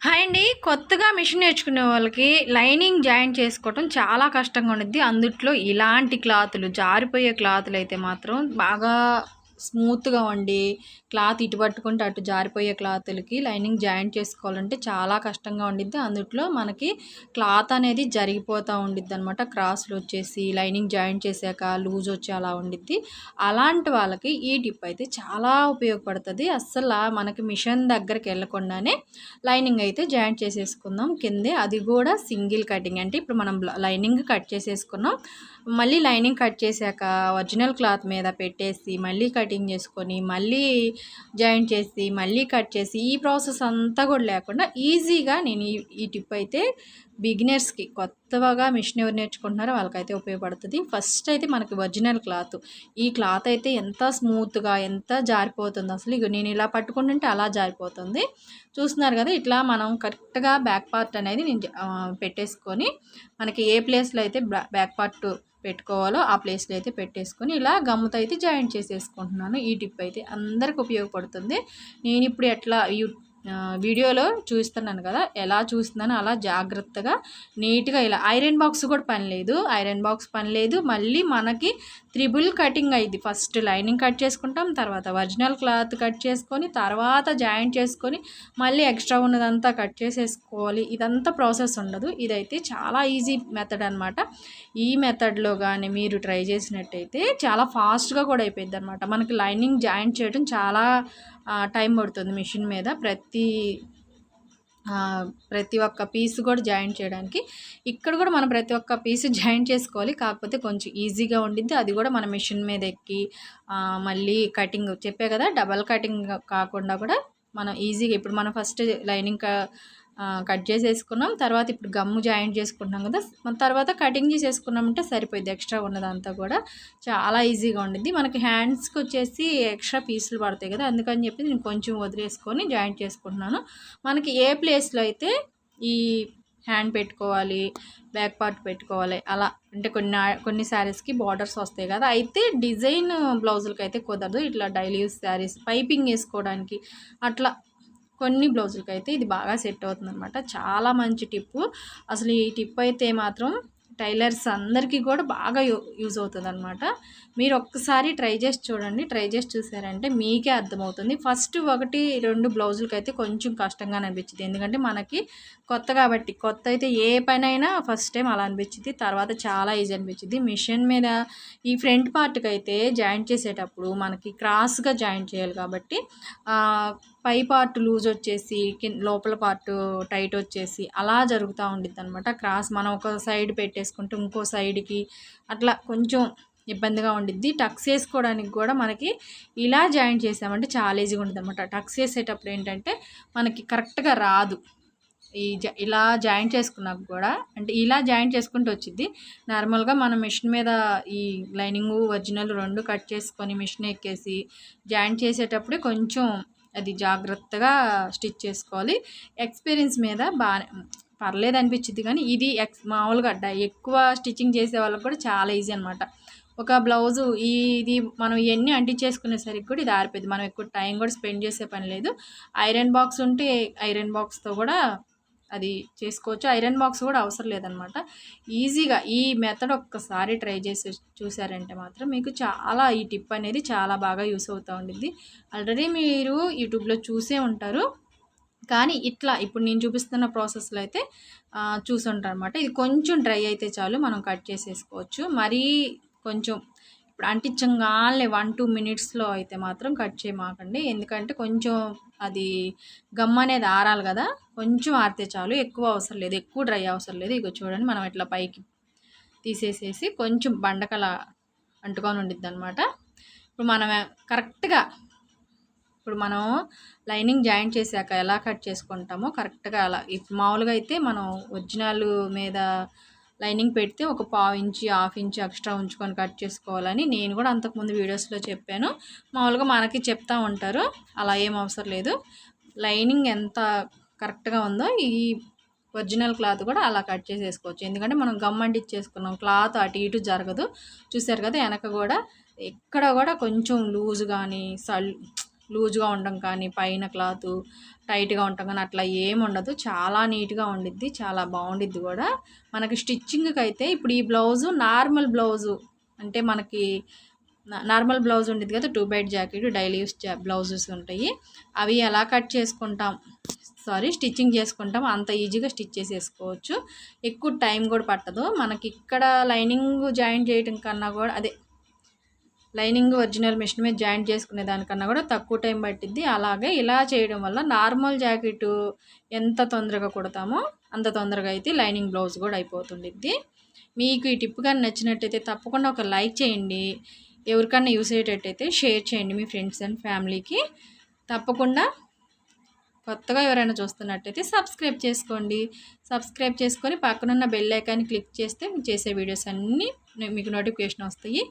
Hi అండి. కొత్తగా machine నేర్చుకునే వాళ్ళకి లైనింగ్ జాయిన్ చేసుకోవటం చాలా కష్టంగా ఉండిద్ది. అందుట్లో ఇలాంటి క్లాతులు జారిపోయే క్లాతులు అయితే మాత్రం బాగా స్మూత్గా ఉండి క్లాత్ ఇటు పట్టుకుంటే అటు జారిపోయే క్లాతులకి లైనింగ్ జాయింట్ చేసుకోవాలంటే చాలా కష్టంగా ఉండిద్ది. అందుట్లో మనకి క్లాత్ అనేది జరిగిపోతూ ఉండిద్ది అనమాట క్రాస్లు వచ్చేసి లైనింగ్ జాయింట్ చేశాక లూజ్ వచ్చి అలా ఉండిద్ది. అలాంటి వాళ్ళకి ఈ టిప్ అయితే చాలా ఉపయోగపడుతుంది. అస్సలు మనకి మిషన్ దగ్గరికి వెళ్ళకుండానే లైనింగ్ అయితే జాయింట్ చేసేసుకుందాం. కిందే అది కూడా సింగిల్ కటింగ్. అంటే ఇప్పుడు మనం లైనింగ్ కట్ చేసేసుకున్నాం. మళ్ళీ లైనింగ్ కట్ చేశాక ఒరిజినల్ క్లాత్ మీద పెట్టేసి మళ్ళీ కట్ కటింగ్ చేసుకొని మళ్ళీ జాయింట్ చేసి మళ్ళీ కట్ చేసి ఈ ప్రాసెస్ అంతా కూడా లేకుండా ఈజీగా నేను ఈ ఈ టిప్ అయితే బిగినర్స్కి కొత్తగా మిషన్ ఎవరు నేర్చుకుంటున్నారో వాళ్ళకైతే ఉపయోగపడుతుంది. ఫస్ట్ అయితే మనకి ఒరిజినల్ క్లాత్. ఈ క్లాత్ అయితే ఎంత స్మూత్గా ఎంత జారిపోతుంది అసలు ఇక నేను ఇలా పట్టుకుంటుంటే అలా జారిపోతుంది. చూస్తున్నారు కదా ఇట్లా మనం కరెక్ట్గా బ్యాక్ పార్ట్ అనేది నేను పెట్టేసుకొని మనకి ఏ ప్లేస్లో అయితే బ్యాక్ పార్ట్ పెట్టుకోవాలో ఆ ప్లేస్లో అయితే పెట్టేసుకొని ఇలా గమ్ముతో అయితే జాయింట్ చేసేసుకుంటున్నాను. ఈ టిప్ అయితే అందరికి ఉపయోగపడుతుంది. నేను ఇప్పుడు ఎట్లా వీడియోలో చూస్తున్నాను కదా ఎలా చూస్తున్నానో అలా జాగ్రత్తగా నీట్గా ఇలా ఐరన్ బాక్స్ కూడా పని లేదు ఐరన్ బాక్స్ పని లేదు మళ్ళీ మనకి త్రిబుల్ కటింగ్ అయింది. ఫస్ట్ లైనింగ్ కట్ చేసుకుంటాం తర్వాత ఒరిజినల్ క్లాత్ కట్ చేసుకొని తర్వాత జాయింట్ చేసుకొని మళ్ళీ ఎక్స్ట్రా ఉన్నదంతా కట్ చేసేసుకోవాలి. ఇదంతా ప్రాసెస్ ఉండదు. ఇదైతే చాలా ఈజీ మెథడ్ అనమాట ఈ మెథడ్లో కానీ మీరు ట్రై చేసినట్టయితే చాలా ఫాస్ట్గా కూడా అయిపోయింది అనమాట మనకి లైనింగ్ జాయింట్ చేయడం చాలా టైం పడుతుంది మిషన్ మీద. ప్రతి ప్రతి ప్రతి ఒక్క పీస్ కూడా జాయింట్ చేయడానికి. ఇక్కడ కూడా మనం ప్రతి ఒక్క పీస్ జాయింట్ చేసుకోవాలి. కాకపోతే కొంచెం ఈజీగా ఉండిద్ది. అది కూడా మన మిషన్ మీద ఎక్కి మళ్ళీ కటింగ్ చెప్పే కదా డబల్ కటింగ్ కాకుండా కూడా మనం ఈజీగా ఇప్పుడు మనం ఫస్ట్ లైనింగ్ కట్ చేసేసుకున్నాం. తర్వాత ఇప్పుడు గమ్ము జాయింట్ చేసుకుంటున్నాం కదా. మన తర్వాత కటింగ్ చేసేసుకున్నామంటే సరిపోయింది ఎక్స్ట్రా ఉన్నదంతా కూడా చాలా ఈజీగా ఉండిద్ది. మనకి హ్యాండ్స్కి వచ్చేసి ఎక్స్ట్రా పీసులు పడతాయి కదా. అందుకని చెప్పి నేను కొంచెం వదిలేసుకొని జాయింట్ చేసుకుంటున్నాను. మనకి ఏ ప్లేస్లో అయితే ఈ హ్యాండ్ పెట్టుకోవాలి బ్యాక్ పార్ట్ పెట్టుకోవాలి అలా అంటే కొన్ని కొన్ని శారీస్కి బార్డర్స్ వస్తాయి కదా. అయితే డిజైన్ బ్లౌజులకి అయితే కుదరదు. ఇట్లా డైలీ యూస్ శారీస్ పైపింగ్ వేసుకోవడానికి అట్లా కొన్ని బ్లౌజులకి అయితే ఇది బాగా సెట్ అవుతుంది అనమాట చాలా మంచి టిప్పు. అసలు ఈ టిప్ అయితే మాత్రం టైలర్స్ అందరికీ కూడా బాగా యూజ్ అవుతుంది అనమాట మీరు ఒక్కసారి ట్రై చేసి చూడండి. ట్రై చేసి చూసారంటే మీకే అర్థమవుతుంది. ఫస్ట్ ఒకటి రెండు బ్లౌజులకి అయితే కొంచెం కష్టంగా అనిపించింది. ఎందుకంటే మనకి కొత్త కాబట్టి కొత్త అయితే ఏ పనైనా ఫస్ట్ టైం అలా అనిపించింది. తర్వాత చాలా ఈజీ అనిపించింది. మిషన్ మీద ఈ ఫ్రంట్ పార్ట్కి అయితే జాయింట్ చేసేటప్పుడు మనకి క్రాస్గా జాయింట్ చేయాలి కాబట్టి పై పార్ట్ లూజ్ వచ్చేసి లోపల పార్ట్ టైట్ వచ్చేసి అలా జరుగుతూ ఉండిద్ది అనమాట క్రాస్ మనం ఒక సైడ్ పెట్టేసుకుంటే ఇంకో సైడ్కి అట్లా కొంచెం ఇబ్బందిగా ఉండిద్ది. టక్స్ వేసుకోవడానికి కూడా మనకి ఇలా జాయింట్ చేసామంటే చాలా ఈజీగా ఉంటుంది అనమాట టక్స్ వేసేటప్పుడు ఏంటంటే మనకి కరెక్ట్గా రాదు. ఈ ఇలా జాయింట్ చేసుకున్నాక కూడా అంటే ఇలా జాయింట్ చేసుకుంటూ వచ్చింది నార్మల్గా మనం మిషన్ మీద ఈ లైనింగ్ ఒరిజినల్ రెండు కట్ చేసుకొని మిషన్ ఎక్కేసి జాయింట్ చేసేటప్పుడే కొంచెం అది జాగ్రత్తగా స్టిచ్ చేసుకోవాలి. ఎక్స్పీరియన్స్ మీద బాగా పర్లేదు అనిపించింది కానీ ఇది ఎక్స్ మామూలుగా ఎక్కువ స్టిచ్చింగ్ చేసే వాళ్ళకి కూడా చాలా ఈజీ అనమాట ఒక బ్లౌజు ఇది మనం ఇవన్నీ అంటించేసుకునేసరికి కూడా ఇది ఆరిపోయింది మనం ఎక్కువ టైం కూడా స్పెండ్ చేసే పని లేదు. ఐరన్ బాక్స్ ఉంటే ఐరన్ బాక్స్తో కూడా అది చేసుకోవచ్చు. ఐరన్ బాక్స్ కూడా అవసరం లేదనమాట. ఈజీగా ఈ మెథడ్ ఒక్కసారి ట్రై చేసి చూసారంటే మాత్రం మీకు చాలా ఈ టిప్ అనేది చాలా బాగా యూస్ అవుతూ ఉండిద్ది. ఆల్రెడీ మీరు యూట్యూబ్లో చూసే ఉంటారు. కానీ ఇట్లా ఇప్పుడు నేను చూపిస్తున్న ప్రాసెస్లో అయితే చూసుంటారు అనమాట ఇది కొంచెం డ్రై అయితే చాలు మనం కట్ చేసేసుకోవచ్చు. మరీ కొంచెం ఇప్పుడు అంటించగానే వన్ టూ మినిట్స్లో అయితే మాత్రం కట్ చేయమాకండి. ఎందుకంటే కొంచెం అది గమ్ అనేది ఆరాలి కదా. కొంచెం ఆరితే చాలు. ఎక్కువ అవసరం లేదు. ఎక్కువ డ్రై అవసరం లేదు. ఇక చూడండి మనం ఇట్లా పైకి తీసేసేసి కొంచెం బండకల అంటుకొని ఉండిద్ది అనమాట ఇప్పుడు మనం కరెక్ట్గా ఇప్పుడు మనం లైనింగ్ జాయింట్ చేశాక ఎలా కట్ చేసుకుంటామో కరెక్ట్గా అలా. మామూలుగా అయితే మనం ఒరిజినల్ మీద లైనింగ్ పెడితే ఒక పావు ఇంచి హాఫ్ ఇంచి ఎక్స్ట్రా ఉంచుకొని కట్ చేసుకోవాలని నేను కూడా అంతకుముందు వీడియోస్లో చెప్పాను. మామూలుగా మనకి చెప్తా ఉంటారు అలా ఏం అవసరం లేదు. లైనింగ్ ఎంత కరెక్ట్గా ఉందో ఈ ఒరిజినల్ క్లాత్ కూడా అలా కట్ చేసేసుకోవచ్చు. ఎందుకంటే మనం గమ్ ఇచ్చేసుకున్నాం క్లాత్ అటు ఇటు జరగదు. చూసారు కదా వెనక కూడా ఎక్కడ కూడా కొంచెం లూజ్ కానీ సల్ లూజ్గా ఉండడం కానీ పైన క్లాత్ టైట్గా ఉండటం కానీ అట్లా ఏమి ఉండదు. చాలా నీట్గా ఉండిద్ది చాలా బాగుండిద్ది కూడా. మనకి స్టిచ్చింగ్కి అయితే ఇప్పుడు ఈ బ్లౌజు నార్మల్ బ్లౌజు అంటే మనకి నార్మల్ బ్లౌజ్ ఉండేది కదా టూ బైట్ జాకెట్ డైలీ యూస్ జా బ్లౌజెస్ ఉంటాయి. అవి ఎలా కట్ చేసుకుంటాం? సారీ స్టిచ్చింగ్ చేసుకుంటాం. అంత ఈజీగా స్టిచ్ చేసేసుకోవచ్చు. ఎక్కువ టైం కూడా పట్టదు. మనకి ఇక్కడ లైనింగ్ జాయిన్ చేయడం కన్నా కూడా అదే లైనింగ్ ఒరిజినల్ మిషన్ మీద జాయింట్ చేసుకునే దానికన్నా కూడా తక్కువ టైం పట్టిద్ది. అలాగే ఇలా చేయడం వల్ల నార్మల్ జాకెట్ ఎంత తొందరగా కుడతామో అంత తొందరగా అయితే లైనింగ్ బ్లౌజ్ కూడా అయిపోతుండిద్ది. మీకు ఈ టిప్ కానీ నచ్చినట్టయితే తప్పకుండా ఒక లైక్ చేయండి. ఎవరికన్నా యూస్ అయ్యేటట్టయితే షేర్ చేయండి మీ ఫ్రెండ్స్ అండ్ ఫ్యామిలీకి. తప్పకుండా కొత్తగా ఎవరైనా చూస్తున్నట్టయితే సబ్స్క్రైబ్ చేసుకోండి. సబ్స్క్రైబ్ చేసుకొని పక్కనున్న బెల్ ఐకాన్ని క్లిక్ చేస్తే మీకు చేసే వీడియోస్ అన్నీ మీకు నోటిఫికేషన్ వస్తాయి.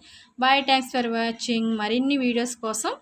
Bye thanks for watching. మరిన్ని వీడియోస్ కోసం